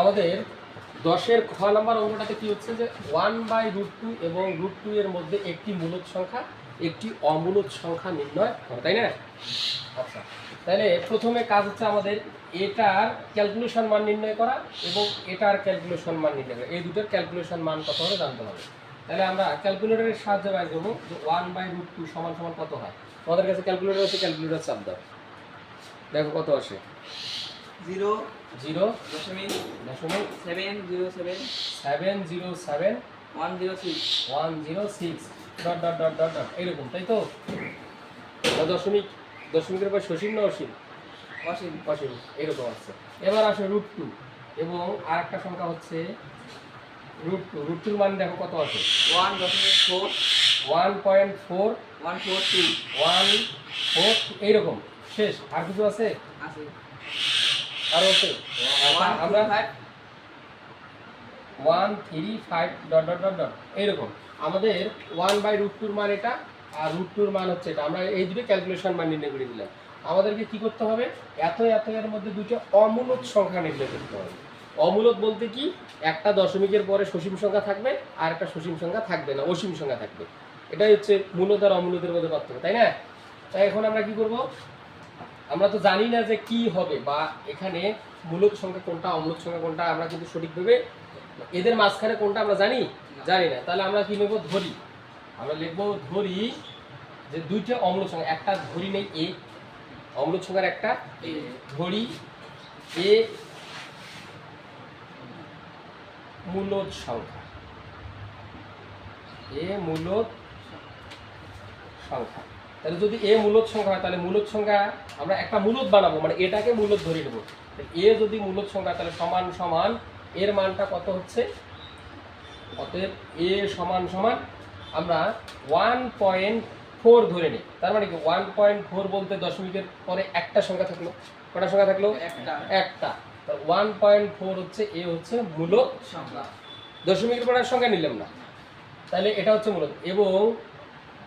আমাদের দশের খ নাম্বার অঙ্কটাতে কি হচ্ছে যে ওয়ান বাই রুট টু এবং রুট টু এর মধ্যে একটি মূলদ সংখ্যা, একটি অমূলদ সংখ্যা নির্ণয় করা তাই না? আচ্ছা তাহলে প্রথমে কাজ হচ্ছে আমাদের এটার ক্যালকুলেশন মান নির্ণয় করা এবং এটার ক্যালকুলেশন মান নির্ণয় করা। এই দুটোর ক্যালকুলেশন মান কত হবে জানতে হবে। তাহলে আমরা ক্যালকুলেটরের সাহায্যে বাইর করব যে ওয়ান বাই রুট টু সমান সমান কত হয়। তোমাদের কাছে ক্যালকুলেটর আছে ক্যালকুলেটর চাপ দাও। দেখো কত আসে? জিরো জিরো দশমিক দশমিক seven zero seven seven zero seven one zero six one zero six. Dot dot dot dot dot. এইরকম তাই তো? দশমিক দশমিকের পর সসীম না অসীম? অসীম। অসীম এরকম আছে। এবার আসে রুট টু এবং আর একটা সংখ্যা হচ্ছে রুট টু। রুট টুর মান দেখো কত আছে? ওয়ান দশমিক four. One point four. One four two one four এইরকম। শেষ আর কিছু আছে? আছে। আর ওয়ান আমরা one three five dot dot dot dot এইরকম। আমাদের ওয়ান বাই রুট টুর মান এটা আর রুট টুর মান হচ্ছে এটা। আমরা এই দুটো ক্যালকুলেশন মান নির্ণয় করে দিলাম। আমাদেরকে কি করতে হবে? এত এত এর মধ্যে দুটো অমূলদ সংখ্যা নির্ণয় করতে হবে। অমূলদ বলতে কি? একটা দশমিকের পরে সসীম সংখ্যা থাকবে আর একটা সসীম সংখ্যা থাকবে না অসীম সংখ্যা থাকবে। এটাই হচ্ছে মূলত আর অমূলতের মধ্যে পার্থক্য তাই না? তাই এখন আমরা কি করব? আমরা তো জানি না যে কি হবে বা এখানে মূলত সংখ্যা কোনটা অমূলত সংখ্যা কোনটা আমরা কিন্তু সঠিকভাবে এদের মাঝখানে কোনটা আমরা জানি? জানি না। তাহলে আমরা কি নেব? ধরি। আমরা লিখব ধরি যে দুইটা অম্লত সংখ্যা। একটা ধরি নেই এ। অম্লত সংখ্যার একটা এ। ধরি এ মূলদ সংখ্যা। এ মূলদ সংখ্যা। তাহলে যদি এ মূলদ সংখ্যা হয় তাহলে মূলদ সংখ্যা আমরা একটা মূলদ বানাবো মানে এটাকে মূলদ ধরে নেব। এ যদি মূলদ সংখ্যা তাহলে সমান সমান এর মানটা কত হচ্ছে? অতএব এ সমান সমান আমরা ওয়ান পয়েন্ট ফোর ধরে নিই। তার মানে কি ওয়ান পয়েন্ট ফোর বলতে দশমিকের পরে একটা সংখ্যা থাকল। কটা সংখ্যা থাকল? একটা। একটা। ওয়ান পয়েন্ট ফোর হচ্ছে এ হচ্ছে মূলদ সংখ্যা। দশমিকের পরে সংখ্যা নিলাম না। তাহলে এটা হচ্ছে মূলত এবং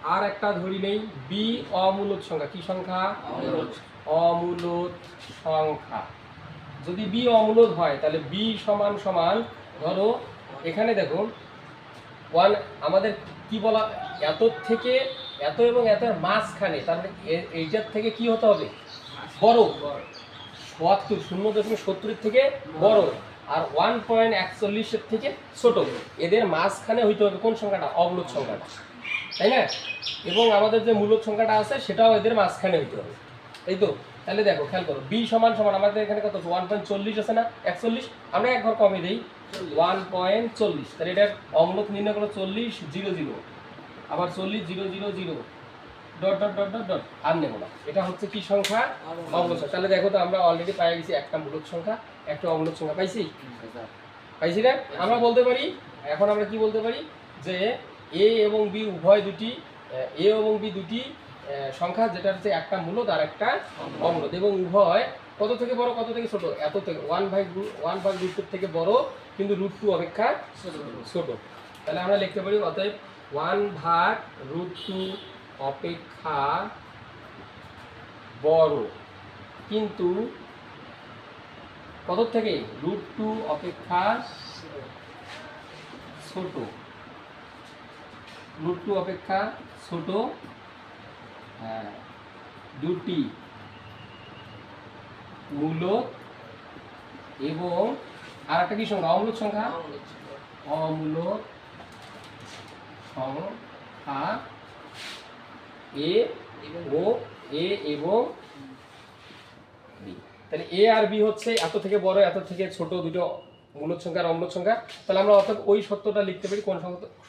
আর একটা ধরি নেই বি অমূলত সংখ্যা। কি সংখ্যা। অমূলদ সংখ্যা। যদি বি অমূলদ হয় তাহলে বি সমান সমান ধরো এখানে দেখো ওয়ান আমাদের কি বলা এত থেকে এত এবং এতের মাঝখানে তার মানে এইটার থেকে কি হতে হবে? বড়। সত্তর শূন্য দশমিক সত্তরের থেকে বড়। আর ওয়ান পয়েন্ট একচল্লিশের থেকে ছোট। এদের মাঝখানে হইতে হবে কোন সংখ্যাটা? অবলোধ সংখ্যাটা। তাই না? এবং আমাদের যে মূলদ সংখ্যাটা আছে সেটাও এদের মাঝখানে হইতে হবে। এই তো তাহলে দেখো খেয়াল করো বি সমান সমান আমাদের এখানে কত ওয়ান পয়েন্ট চল্লিশ আছে না? একচল্লিশ? আমরা এক ঘর কমে দিই। ওয়ান পয়েন্ট চল্লিশ। তাহলে এটার অম্লত নির্ণয় করো চল্লিশ জিরো জিরো। আবার চল্লিশ zero zero zero. Dot dot dot dot dot. আর নেব না। এটা হচ্ছে কি সংখ্যা? অম্লত সংখ্যা। তাহলে দেখো তো আমরা অলরেডি পাই গেছি একটা মূলক সংখ্যা একটা অম্লত সংখ্যা। পাইছি? পাইছি না? আমরা বলতে পারি এখন আমরা কি বলতে পারি? যে এ এবং বি উভয় দুটি, এ এবং বি দুটি সংখ্যা যেটা হচ্ছে একটা মূলদ আর একটা অমূলদ এবং উভয় কত থেকে বড়, কত থেকে ছোট? এত থেকে ওয়ান ভাই ওয়ান ভাগ রুট থেকে বড়, কিন্তু রুট টু অপেক্ষা ছোট। তাহলে আমরা লিখতে পারি অতএব ওয়ান ভাগ রুট টু অপেক্ষা বড়। কিন্তু কত থেকে? রুট টু অপেক্ষা ছোট। রুট টু অপেক্ষা ছোট। হ্যাঁ, দুটি। মূলক এবং আর একটা কি সংখ্যা? অমূলক সংখ্যা? অমূলক সংখ্যা এ ও এ এবং বি। তাহলে এ আর বি হচ্ছে এত থেকে বড় এত থেকে ছোট দুটো মূলদ সংখ্যা আর অম্লদ সংখ্যা তাহলে আমরা অতএব ওই সত্যটা লিখতে পারি কোন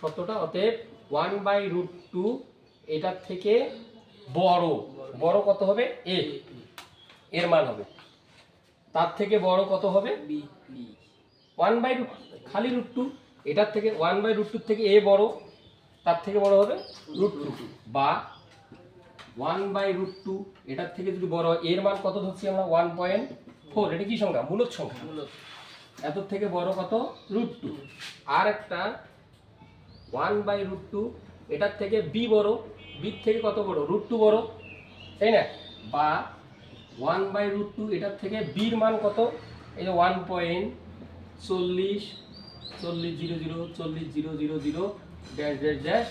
সত্যটা? অতএব ওয়ান বাই রুট টু এটার থেকে বড় বড় কত হবে? এ এর মান হবে। তার থেকে বড় কত হবে? বি ওয়ান বাই রুট খালি রুট টু এটার থেকে ওয়ান বাই রুট টুর থেকে এ বড় তার থেকে বড় হবে রুট টু বা ওয়ান বাই রুট টু এটার থেকে যদি বড় হয় এর মান কত ধরছি আমরা? ওয়ান পয়েন্ট ফোর এটা কি সংখ্যা? মূলত সংখ্যা মূলত এত থেকে বড় কত? Root two. আর একটা ওয়ান বাই রুট টু, এটার থেকে বি বড়। বির থেকে কত বড়? রুট টু বড়। তাই না? বা ওয়ান বাই রুট টু, এটার থেকে বির মান কত? এই যে ওয়ান পয়েন্ট চল্লিশ চল্লিশ জিরো জিরো, চল্লিশ zero zero zero, dash dash dash,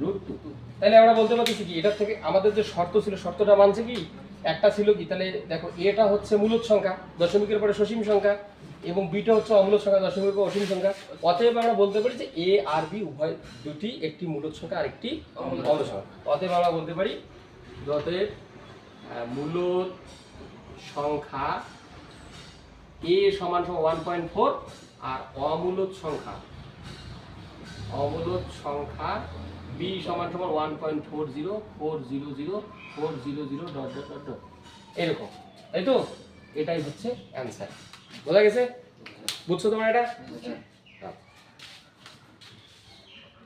root two. তাহলে আমরা বলতে পারতেছি কি? এটার থেকে আমাদের যে শর্ত ছিল, শর্তটা মানছে কি? একটা ছিল কি? তাহলে দেখো এটা হচ্ছে মূলত সংখ্যা, দশমিকের পরে সসীম সংখ্যা এবং বিটা হচ্ছে অমূলত সংখ্যা, দশমিকের পরে অসীম সংখ্যা। অতএব আমরা বলতে পারি যে এ আর বি উভয় দুটি একটি মূলত সংখ্যা আর একটি অমূলত সংখ্যা। অতএব আমরা বলতে পারি অতএব মূলত সংখ্যা এ সমান সমান ওয়ান পয়েন্ট ফোর আর অমূলত সংখ্যা। অমূলত সংখ্যা বি সমান সমান one point four zero four zero zero four zero zero dot dot dot dot এরকম, তাই তো? এটাই হচ্ছে অ্যান্সার বোঝা গেছে? বুঝছ তোমার এটা?